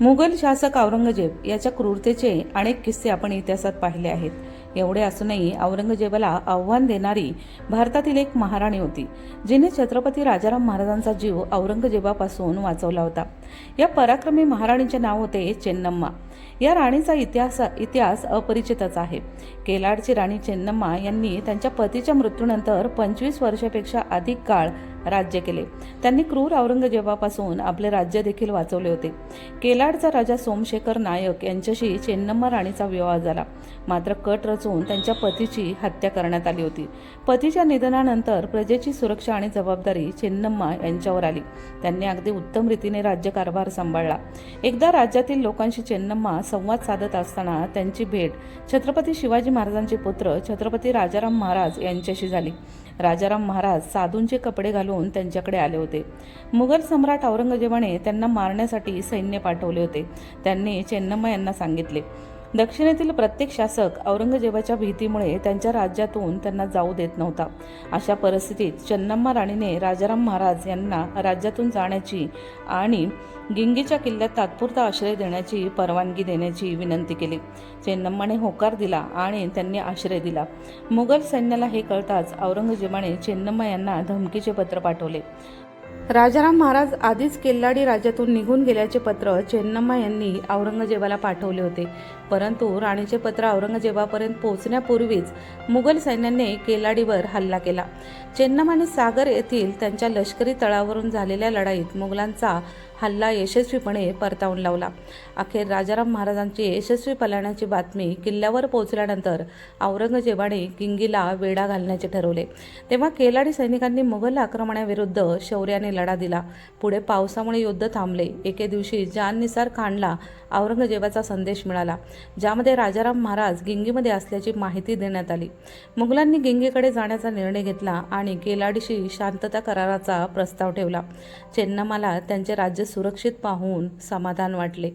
मुघल शासक औरंगजेब याच्या क्रूरतेचे अनेक किस्से आपण इतिहासात पाहिले आहेत. एवढे असूनही औरंगजेबाला आव्हान देणारी भारतातील एक महाराणी होती जिने छत्रपती राजाराम महाराजांचा जीव औरंगजेबापासून वाचवला होता. या पराक्रमी महाराणीचे नाव होते चेन्नम्मा. या राणीचा इतिहास इतिहास अपरिचितच आहे. केलाडची राणी चेन्नम्मा यांनी त्यांच्या पतीच्या मृत्यूनंतर पंचवीस वर्षापेक्षा अधिक काळ राज्य केले. त्यांनी क्रूर औरंगजेबापासून आपले राज्य देखील वाचवले होते. केलाडचा राजा सोमशेखर नायक यांच्याशी चेन्नम्मा राणीचा विवाह झाला. मात्र कट रचून त्यांच्या पतीची हत्या करण्यात आली होती. पतीच्या निधनानंतर प्रजेची सुरक्षा आणि जबाबदारी चेन्नम्मा यांच्यावर आली. त्यांनी अगदी उत्तम रीतीने राज्यकारभार सांभाळला. एकदा राज्यातील लोकांशी चेन्नम्मा संवाद साधत असताना त्यांची भेट छत्रपती शिवाजी महाराजांचे पुत्र छत्रपती राजाराम महाराज यांच्याशी झाली. राजाराम महाराज साधूंचे कपडे घालून त्यांच्याकडे आले होते. मुघल सम्राट औरंगजेबाने त्यांना मारण्यासाठी सैन्य पाठवले होते. त्यांनी चेन्नम्मा यांना सांगितले. दक्षिणेतील प्रत्येक शासक औरंगजेबाच्या भीतीमुळे त्यांच्या राज्यातून त्यांना जाऊ देत नव्हता. अशा परिस्थितीत चेन्नम्मा राणीने राजाराम महाराज यांना राज्यातून जाण्याची आणि गिंगीच्या किल्ल्यात तात्पुरता आश्रय देण्याची परवानगी देण्याची विनंती केली. चेन्नम्माने होकार दिला आणि त्यांनी आश्रय दिला. मुघल सैन्याला हे कळताच औरंगजेबाने चेन्नम्मा यांना धमकीचे पत्र पाठवले. राजाराम महाराज आधीच केल्लाडी राज्यातून निघून गेल्याचे पत्र चेन्नम्मा यांनी औरंगजेबाला पाठवले होते. परंतु राणीचे पत्र औरंगजेबापर्यंत पोहोचण्यापूर्वीच मुघल सैन्याने केल्लाडीवर हल्ला केला. चेन्नम्माने सागर येथील त्यांच्या लष्करी तळावरून झालेल्या लढाईत मुघलांचा हल्ला यशस्वीपणे परतावून लावला. अखेर राजाराम महाराजांची यशस्वी पलाण्याची बातमी किल्ल्यावर पोहोचल्यानंतर औरंगजेबाने किंगीला वेढा घालण्याचे ठरवले. तेव्हा केलाडी सैनिकांनी मुघल आक्रमणाविरुद्ध शौर्याने लढा दिला. पुढे पावसामुळे युद्ध थांबले. एके दिवशी जान निसार खानला औरंगजेबाचा संदेश मिळाला. ज्यामध्ये राजाराम महाराज गिंगीमध्ये असल्याची माहिती देण्यात आली. मुघलांनी गिंगीकडे जाण्याचा निर्णय घेतला आणि केलाडीशी शांतता कराराचा प्रस्ताव ठेवला. चेन्नमाला त्यांचे राज्य सुरक्षित पाहून समाधान वाटले.